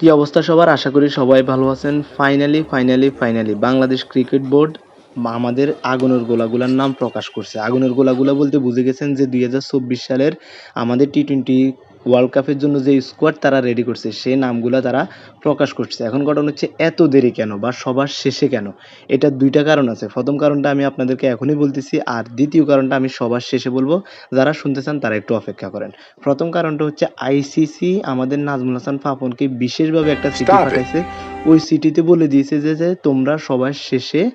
কি অবস্থা সবার? আশা করি সবাই ভালো আছেন। Finally finally finally Bangladesh cricket board আমাদের আগুনের গোলাগুলার নাম প্রকাশ করছে। আগুনের গোলাগুলা বলতে বুঝে গেছেন যে দুই হাজার চব্বিশ সালের আমাদের টি টোয়েন্টি ওয়ার্ল্ড কাপের জন্য যে স্কোয়াড তারা রেডি করছে সেই নামগুলা তারা প্রকাশ করছে। এখন ঘটনা হচ্ছে এত দেরি কেন বা সবার শেষে কেন? এটা দুইটা কারণ আছে। প্রথম কারণটা আমি আপনাদেরকে এখনই বলতেছি আর দ্বিতীয় কারণটা আমি সবার শেষে বলব যারা শুনতে চান তারা একটু অপেক্ষা করেন। প্রথম কারণটা হচ্ছে আইসিসি আমাদের নাজমুল হাসান পাপনকে বিশেষভাবে একটা চিঠি পাঠাইছে। ওই চিঠিতে বলে দিয়েছে যে তোমরা সবার শেষে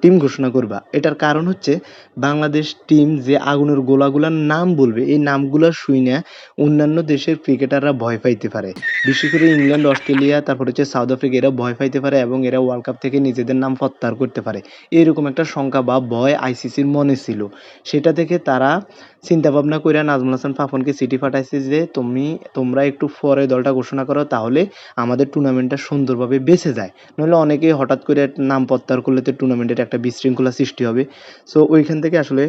টিম ঘোষণা করবা। এটার কারণ হচ্ছে বাংলাদেশ টিম যে আগুনের গোলাগুলার নাম বলবে, এই নামগুলা শুই না অন্যান্য দেশের ক্রিকেটাররা ভয় পাইতে পারে। বিশেষ করে ইংল্যান্ড, অস্ট্রেলিয়া, তারপর হচ্ছে সাউথ আফ্রিকা, এরা ভয় পাইতে পারে এবং এরা ওয়ার্ল্ড কাপ থেকে নিজেদের নাম প্রত্যাহার করতে পারে। এরকম একটা শঙ্কা বা ভয় আইসিসির মনে ছিল। সেটা থেকে তারা চিন্তা ভাবনা করে নাজমুল হাসান পাপনকে চিঠি পাঠাইছে যে, তুমি, তোমরা একটু পরে দলটা ঘোষণা করো, তাহলে আমাদের টুর্নামেন্টটা সুন্দরভাবে বেঁচে যায়। নইলে অনেকেই হঠাৎ করে নাম প্রত্যাহার করলে তো টুর্নামেন্টের একটা বিশৃঙ্খলা সৃষ্টি হবে। সো ওইখান থেকে আসলে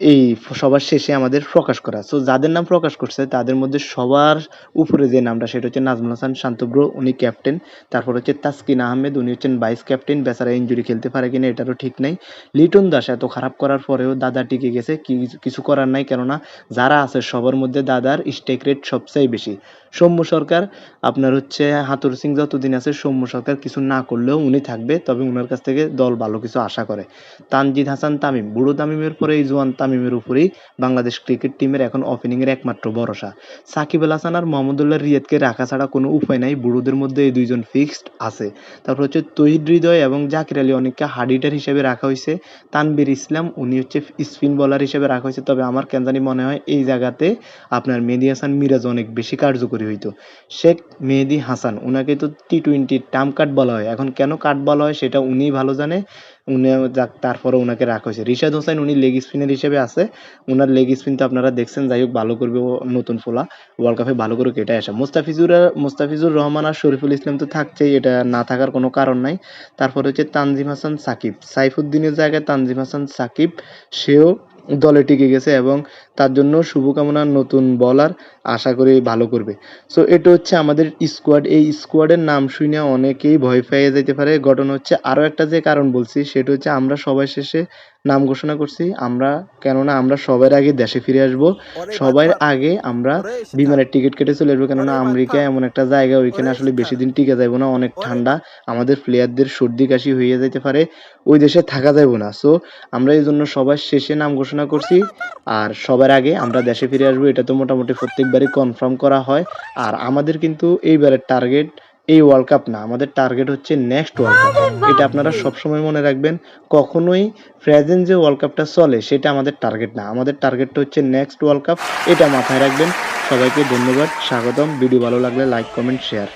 এই সবার শেষে আমাদের প্রকাশ করা। সো যাদের নাম প্রকাশ করছে, তাদের মধ্যে সবার উপরে যে নামটা, সেটা হচ্ছে নাজমুল হাসান শান্তব্র। উনি ক্যাপ্টেন তারপর হচ্ছে তাসকিন আহমেদ। উনি হচ্ছেন ভাইস ক্যাপ্টেন বেচারা ইঞ্জুরি খেলতে পারে কিনা, এটারও ঠিক নাই। লিটন দাস এত খারাপ করার পরেও দাদা টিকে গেছে। কিছু করার নাই, কেননা যারা আছে, সবার মধ্যে দাদার স্টেক রেট সবচেয়ে বেশি। সৌম্য সরকার, আপনার হচ্ছে হাতুর সিং যতদিন আছে, সৌম্য সরকার কিছু না করলেও উনি থাকবে। তবে উনার কাছ থেকে দল ভালো কিছু আশা করে। তানজিদ হাসান তামিম। বুড়ো তামিমের পরে এই জোয়ান তামিমের উপরেই বাংলাদেশ ক্রিকেট টিমের এখন ওপেনিং এর একমাত্র ভরসা। সাকিব আল হাসান আর মোহাম্মদুল্লাহ রিয়াদকে রাখা ছাড়া কোনো উপায় নাই বুড়োদের মধ্যে এই দুইজন ফিক্সড আছে। তারপর হচ্ছে তহিদ হৃদয় এবং জাকির আলী অনেককে হার্ডিটার হিসেবে রাখা হয়েছে। তানবির ইসলাম, উনি হচ্ছে স্পিন বলার হিসেবে রাখা হয়েছে। তবে আমার কেন জানি মনে হয় এই জায়গাতে আপনার মেহেদি হাসান মিরাজ অনেক বেশি কার্যকরী হইতো। শেখ মেহেদি হাসান, উনাকে তো টি টোয়েন্টি টার্ম কাট বলা হয়। এখন কেন কাট বলা হয় সেটা উনিই ভালো জানে। উনি তারপরে ওনাকে রাখা হয়েছে। রিশাদ হোসেন উনি লেগ স্পিনার হিসেবে আছে। ওনার লেগ স্পিন তো আপনারা দেখছেন, যাই হোক, ভালো করবে নতুন ফোলা। ওয়ার্ল্ড কাপে ভালো করে কেটে আসা। মুস্তাফিজুর মুস্তাফিজুর রহমান আর শরীফুল ইসলাম তো থাকছেই, এটা না থাকার কোনো কারণ নাই। তারপর হচ্ছে তানজিম হাসান সাকিব। সাইফুদ্দিনের জায়গায় তানজিম হাসান সাকিব, সেও দলে টিকে গেছে এবং তার জন্য শুভকামনা নতুন বলার আশা করি ভালো করবে। সো এটা হচ্ছে আমাদের স্কোয়াড এই স্কোয়াডের নাম শুনে অনেকেই ভয় পেয়ে যেতে পারে। ঘটনা হচ্ছে আরও একটা যে কারণ বলছি, সেটা হচ্ছে আমরা সবাই শেষে নাম ঘোষণা করছি আমরা কেননা আমরা সবার আগে দেশে ফিরে আসব। সবার আগে আমরা বিমানের টিকিট কেটে চলে আসব কেননা আমেরিকা এমন একটা জায়গা ওইখানে আসলে বেশি দিন টিকে যাব না অনেক ঠান্ডা আমাদের প্লেয়ারদের সর্দি কাশি হয়ে যেতে পারে ওই দেশে থাকা যাবে না। সো আমরা এই জন্য সবার শেষে নাম ঘোষণা করছি আর সবার আগে আমরা দেশে ফিরে আসব এটা তো মোটামুটি প্রত্যেকবারই কনফার্ম করা হয়। আর আমাদের কিন্তু এইবারের টার্গেট এই ওয়ার্ল্ড কাপ না আমাদের টার্গেট হচ্ছে নেক্সট ওয়ার্ল্ড কাপ এটা আপনারা সবসময় মনে রাখবেন কখনোই প্রেজেন্ট যে ওয়ার্ল্ড কাপটা চলে সেটা আমাদের টার্গেট না। আমাদের টার্গেটটা হচ্ছে নেক্সট ওয়ার্ল্ড কাপ এটা মাথায় রাখবেন। সবাইকে ধন্যবাদ স্বাগতম। ভিডিও ভালো লাগলে লাইক কমেন্ট শেয়ার